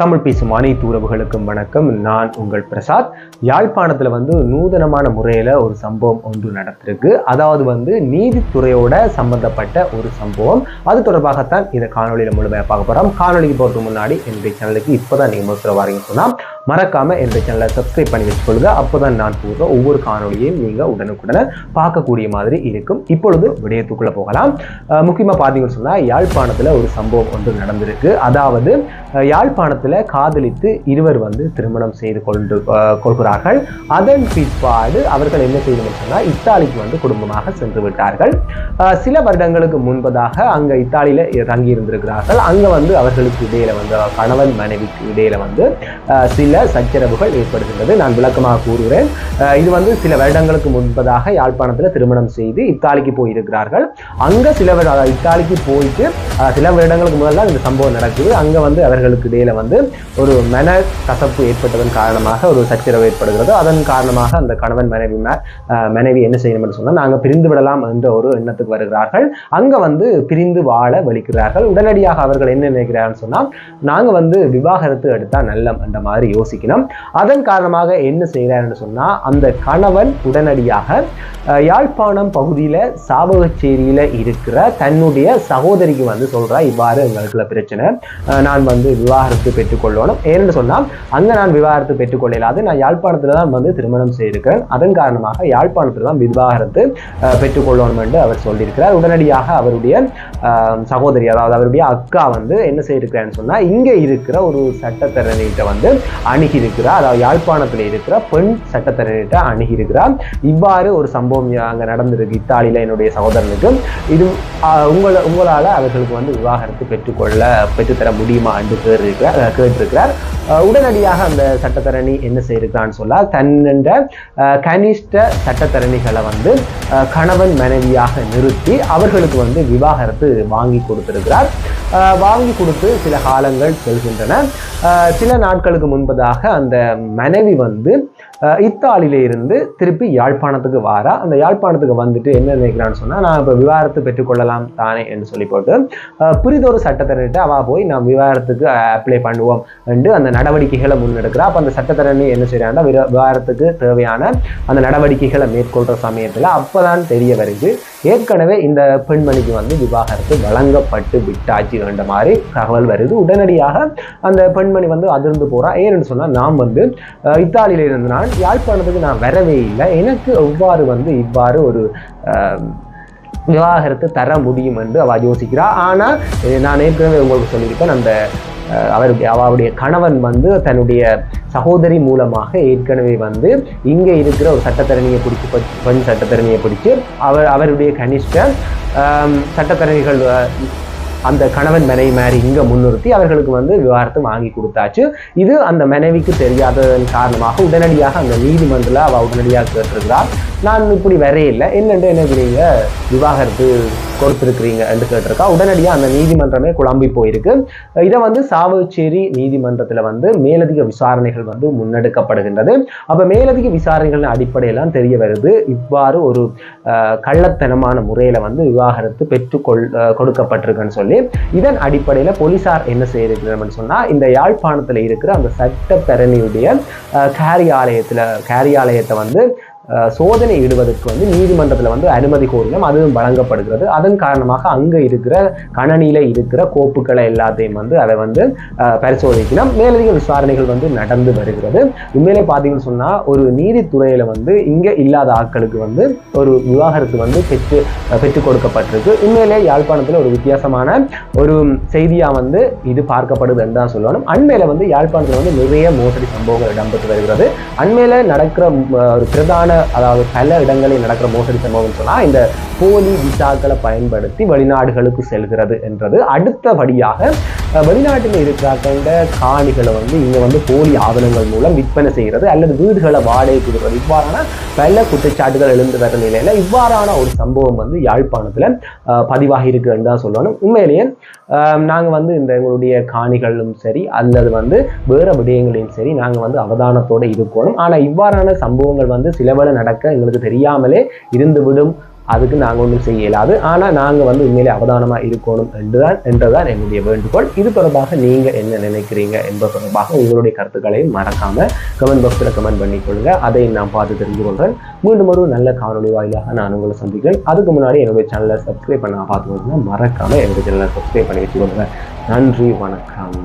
தமிழ் பேசும் அனைத்து உறவுகளுக்கும் வணக்கம். நான் உங்கள் பிரசாத். யாழ்ப்பாணத்தில் வந்து நூதனமான முறையில் ஒரு சம்பவம் ஒன்று நடந்திருக்கு. அதாவது வந்து நீதித்துறையோட சம்பந்தப்பட்ட ஒரு சம்பவம். அது தொடர்பாகத்தான் இந்த காணொலியில் முழுமையாக பார்க்க போகிறோம் காணொலிக்கு போகிறதுக்கு முன்னாடி என்னுடைய சேனலுக்கு இப்போ தான் நீங்கள் முதல் வாரீங்கன்னு சொன்னால் மறக்காமல் என்னுடைய சேனலை சப்ஸ்கிரைப் பண்ணி வச்சுக்கொள்ளுங்க. அப்போ தான் நான் போடுற ஒவ்வொரு காணொலியையும் நீங்கள் உடனுக்குடனே பார்க்கக்கூடிய மாதிரி இருக்கும். இப்பொழுது விடயத்துக்குள்ளே போகலாம். முக்கியமாக பார்த்தீங்கன்னு சொன்னால் யாழ்ப்பாணத்தில் ஒரு சம்பவம் ஒன்று நடந்திருக்கு. அதாவது யாழ்ப்பாணத்தில் காதலித்து இருவர் வந்து திருமணம் செய்து கொண்டு கொள்கிறார்கள். அதன் பிற்பாடு அவர்கள் என்ன செய்யணும்னு சொன்னால் இத்தாலிக்கு வந்து குடும்பமாக சென்று விட்டார்கள். சில வருடங்களுக்கு முன்பதாக அங்கே இத்தாலியில் தங்கி இருந்திருக்கிறார்கள் அங்கே வந்து அவர்களுக்கு இடையில வந்து கணவன் மனைவிக்கு இடையில வந்து சில சில சச்சரவுகள் ஏற்படுகின்றது. நான் விளக்கமாக கூறுகிறேன். இது வந்து சில வருடங்களுக்கு முன்பதாக யாழ்ப்பாணத்தில் திருமணம் செய்து இத்தாலிக்கு போயிருக்கிறார்கள். அங்கே சில இத்தாலிக்கு போயிட்டு சில வருடங்களுக்கு முதல்ல இந்த சம்பவம் நடக்குது. அங்கே வந்து அவர்களுக்கு இடையில வந்து ஒரு மன கசப்பு ஏற்பட்டதன் காரணமாக ஒரு சச்சரவு ஏற்படுகிறது. அதன் காரணமாக அந்த கணவன் மனைவி மனைவி என்ன செய்யணும்னு சொன்னால் நாங்கள் பிரிந்து விடலாம் என்ற ஒரு எண்ணத்துக்கு வருகிறார்கள். அங்கே வந்து பிரிந்து வாழ வலிக்கிறார்கள். உடனடியாக அவர்கள் என்ன நினைக்கிறார்கள் சொன்னால் நாங்கள் வந்து விவாகரத்து எடுத்தால் நல்லம் என்ற மாதிரி யோசிக்கணும். அதன் காரணமாக என்ன செய்கிறாருன்னு சொன்னால் அந்த கணவன் உடனடியாக யாழ்ப்பாணம் பகுதியில் சாவகச்சேரியில் இருக்கிற தன்னுடைய சகோதரிக்கு வந்து சொல்கிறா இவ்வாறு எங்களுக்குள்ள பிரச்சனை. நான் வந்து விவாகரத்து பெற்றுக்கொள்ளணும் ஏன்னு சொன்னால் அங்கே நான் விவாகரத்து பெற்றுக்கொள்ளலாது நான் யாழ்ப்பாணத்தில் தான் வந்து திருமணம் செய்திருக்கிறேன் அதன் காரணமாக யாழ்ப்பாணத்தில் தான் விவாகரத்து பெற்றுக்கொள்ளணும் என்று அவர் சொல்லியிருக்கிறார். உடனடியாக அவருடைய சகோதரி அதாவது அவருடைய அக்கா வந்து என்ன செய்திருக்கிறான்னு சொன்னால் இங்கே இருக்கிற ஒரு சட்டத்தரணிகிட்ட வந்து அணுகி இருக்கிறார் அதாவது யாழ்ப்பாணத்தில் இருக்கிற பெண் சட்டத்தரணிகிட்ட அணுகி இருக்கிறார் இவ்வாறு ஒரு சம்பவம் அங்கே நடந்திருக்கு இத்தாலியில் என்னுடைய சகோதரனுக்கு. இது உங்களை உங்கள உங்களால் அவர்களுக்கு வந்து விவாகரத்து பெற்றுக்கொள்ள பெற்றுத்தர முடியுமா என்று கேட்டிருக்கிறார். கேட்டிருக்கிறார் உடனடியாக அந்த சட்டத்தரணி என்ன செய்திருக்கிறான்னு சொன்னால் தன்னென்ற அஹ், கனிஷ்ட சட்டத்தரணிகளை வந்து அஹ், கணவன் மனைவியாக நிறுத்தி அவர்களுக்கு வந்து விவாகரத்து வாங்கி கொடுத்திருக்கிறார். வாங்கி கொடுத்து சில காலங்கள் செல்கின்றன. அஹ், சில நாட்களுக்கு முன்பதாக அந்த மனைவி வந்து இத்தாலியில இருந்து திருப்பி யாழ்ப்பாணத்துக்கு வாரா. அந்த யாழ்ப்பாணத்துக்கு வந்துட்டு என்ன நினைக்கிறான்னு சொன்னா நான் இப்போ விவாகரத்து பெற்றுக்கொள்ளலாம் தானே என்று சொல்லி போட்டு புரிதொரு சட்டத்தரணிட்ட அவ போய் நான் விவாகரத்துக்கு அப்ளை பண்ணுவோம் என்று அந்த நடவடிக்கைகளை முன்னெடுக்கிறா. அப்போ அந்த சட்டத்தரணி என்ன செய்யறாங்கன்னா விவாகரத்துக்கு தேவையான அந்த நடவடிக்கைகளை மேற்கொள்ற சமயத்துல அப்பதான் தெரிய வருது ஏற்கனவே இந்த பெண்மணிக்கு வந்து விவாகரத்து வழங்கப்பட்டு விட்டாச்சு என்ற மாதிரி தகவல் வருது. உடனடியாக அந்த பெண்மணி வந்து அதிர்ந்து போகிறா ஏன்னு சொன்னால் நான் வந்து இத்தாலியில் இருந்து நான் யாழ்ப்பாணத்துக்கு நான் வரவே இல்லை. எனக்கு எவ்வாறு வந்து இவ்வாறு ஒரு விவாகரத்து தர முடியும் என்று அவள் யோசிக்கிறாள் ஆனால் நான் ஏற்கனவே உங்களுக்கு சொல்லியிருப்பேன் அந்த அவருக்கு அவருடைய அவருடைய கணவன் வந்து தன்னுடைய சகோதரி மூலமாக ஏற்கனவே வந்து இங்கே இருக்கிற ஒரு சட்டத்தரணியை பிடிச்சி பெண் சட்டத்தரணியை பிடிச்சி அவர் அவருடைய கனிஷ்ட சட்டத்தரணிகள் அந்த கணவன் மனைவி மாதிரி இங்கே முன்னிறுத்தி அவர்களுக்கு வந்து விவாகரத்து வாங்கி கொடுத்தாச்சு. இது அந்த மனைவிக்கு தெரியாததன் காரணமாக உடனடியாக அந்த நீதிமன்றத்தில் அவள் உடனடியாக கேட்டிருக்கிறார். நான் இப்படி வரையில்லை என்னென்று எனக்கு நீங்கள் விவாகரத்து கொடுத்துருக்கிறீங்க என்று கேட்டிருக்கா. உடனடியாக அந்த நீதிமன்றமே குழம்பி போயிருக்கு. இதை வந்து சாவச்சேரி நீதிமன்றத்தில் வந்து மேலதிக விசாரணைகள் வந்து முன்னெடுக்கப்படுகின்றது. அப்போ மேலதிக விசாரணைகளின் அடிப்படையெல்லாம் தெரிய வருது. இவ்வாறு ஒரு கள்ளத்தனமான முறையில் வந்து விவாகரத்து பெற்றுக்கொள் கொடுக்கப்பட்டிருக்குன்னு சொல்லி இதன் அடிப்படையில் போலீசார் என்ன செய்யிருக்கிறாங்கன்னு சொன்னால் இந்த யாழ்ப்பாணத்தில் இருக்கிற அந்த சட்டப்பேரணியுடைய காரியாலயத்தில் காரியாலயத்தை வந்து சோதனை இடுவதற்கு வந்து நீதிமன்றத்தில் வந்து அனுமதி கோரினோம் அதுவும் வழங்கப்படுகிறது. அதன் காரணமாக அங்கே இருக்கிற கணனியில் இருக்கிற கோப்புகளை எல்லாத்தையும் வந்து அதை வந்து பரிசோதிக்கணும் மேலதிக விசாரணைகள் வந்து நடந்து வருகிறது. உண்மையிலே பார்த்தீங்கன்னு சொன்னால் ஒரு நீதித்துறையில் வந்து இங்கே இல்லாத ஆட்களுக்கு வந்து ஒரு விவாகரத்து வந்து பெற்று பெற்றுக் கொடுக்கப்பட்டிருக்கு. உண்மையிலே யாழ்ப்பாணத்தில் ஒரு வித்தியாசமான ஒரு செய்தியாக வந்து இது பார்க்கப்படுது என்று தான் சொல்லணும். அண்மையில் வந்து யாழ்ப்பாணத்தில் வந்து நிறைய மோசடி சம்பவங்கள் இடம்பெற்று வருகிறது. அண்மையில் நடக்கிற ஒரு பிரதான அதாவது பல இடங்களில் நடக்கிற மோசடி சம்பவம் சொன்னால் இந்த போலி விசாக்களை பயன்படுத்தி வெளிநாடுகளுக்கு செல்கிறது என்றது அடுத்தபடியாக வெளிநாட்டில் இருக்கிற காணிகளை வந்து இங்கே வந்து போலி ஆவணங்கள் மூலம் விற்பனை செய்கிறது அல்லது வீடுகளை வாடகை கொடுக்கிறது. இவ்வாறான பல குற்றச்சாட்டுகள் எழுந்து வர நிலையில் இவ்வாறான ஒரு சம்பவம் வந்து யாழ்ப்பாணத்தில் பதிவாகி இருக்குன்னு தான் சொல்லணும். உண்மையிலேயே நாங்கள் வந்து இந்த எங்களுடைய காணிகளும் சரி அல்லது வந்து வேறு விடயங்களையும் சரி நாங்கள் வந்து அவதானத்தோடு இருக்கணும் ஆனால் இவ்வாறான சம்பவங்கள் வந்து சிலவள நடக்க எங்களுக்கு தெரியாமலே இருந்துவிடும். அதுக்கு நாங்கள் ஒன்றும் செய்ய இயலாது ஆனால் நாங்கள் வந்து உண்மையிலே அவதானமாக இருக்கணும் என்றுதான் என்றுதான் என்னுடைய வேண்டுகோள். இது தொடர்பாக நீங்கள் என்ன நினைக்கிறீங்க என்பது தொடர்பாக உங்களுடைய கருத்துக்களையும் மறக்காம கமெண்ட் பாக்ஸில் கமெண்ட் பண்ணிக்கொள்ளுங்க அதை நான் பார்த்து தெரிஞ்சு கொள்கிறேன் மீண்டும் ஒரு நல்ல காணொலி வாயிலாக நான் உங்களை சந்திக்கிறேன். அதுக்கு முன்னாடி என்னுடைய சேனலை சப்ஸ்கிரைப் பண்ண பார்த்து மறக்காமல் என்னுடைய சேனலை சப்ஸ்கிரைப் பண்ணி வச்சுக்கொள்ளுங்க நன்றி வணக்கம்.